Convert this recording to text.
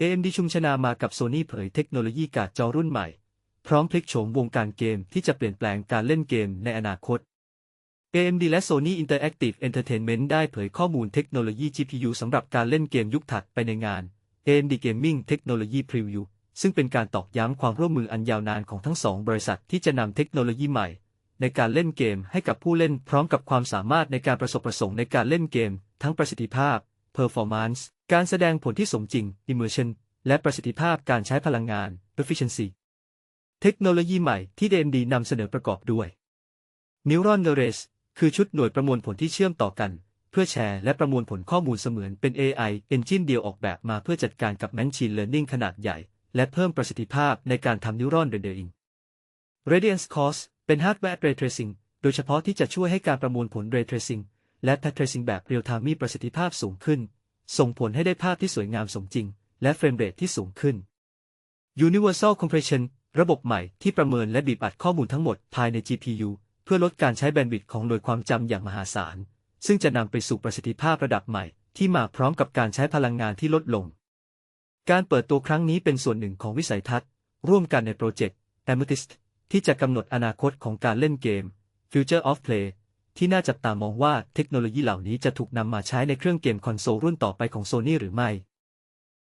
AMD ชุมชนามากับ Sony เผยเทคโนโลยีการ์ดจอรุ่นใหม่ พร้อมพลิกโฉมวงการเกมที่จะเปลี่ยนแปลงการเล่นเกมในอนาคต AMD และ Sony Interactive Entertainment ได้เผยข้อมูลเทคโนโลยี GPU สำหรับการเล่นเกมยุคถัดไปในงาน AMD Gaming Technology Preview ซึ่งเป็นการตอกย้ำความร่วมมืออันยาวนานของทั้งสองบริษัทที่จะนำเทคโนโลยีใหม่ ในการเล่นเกมให้กับผู้เล่นพร้อมกับความสามารถในการประสบประสงค์ในการเล่นเกม ทั้งประสิทธิภาพ performance การแสดงผลที่สมจริง immersion และประสิทธิภาพการใช้พลังงาน efficiency เทคโนโลยีใหม่ที่ AMD นำเสนอประกอบด้วย Neuron Networks คือชุดหน่วยประมวลผลที่เชื่อมต่อกัน เพื่อแชร์และประมวลผลข้อมูลเสมือนเป็น AI Engine เดียวออกแบบมาเพื่อจัดการกับ Machine Learning ขนาดใหญ่ และเพิ่มประสิทธิภาพในการทำนิวรอนเรนเดอริง Radiance Cause เป็น Hardware Ray Tracing โดยเฉพาะที่จะช่วยให้การประมวลผล Ray Tracing และ Path Tracing แบบ Real Time มีประสิทธิภาพสูงขึ้น ส่งผลให้ได้ภาพที่สวยงามสมจริง และเฟรมเรทที่สูงขึ้น Universal Compression ระบบใหม่ที่ประเมินและบีบอัดข้อมูลทั้งหมดภายใน GPU เพื่อลดการใช้แบนด์วิดต์ของหน่วยความจำอย่างมหาศาล ซึ่งจะนำไปสู่ประสิทธิภาพระดับใหม่ ที่มาพร้อมกับการใช้พลังงานที่ลดลง การเปิดตัวครั้งนี้เป็นส่วนหนึ่งของวิสัยทัศน์ ร่วมกันในโปรเจกต์ Amethyst ที่จะกำหนดอนาคตของการเล่นเกม Future of Play ที่น่าจับตามองว่าเทคโนโลยีเหล่านี้จะถูกนำมาใช้ในเครื่องเกมคอนโซลรุ่นต่อไปของโซนี่หรือไม่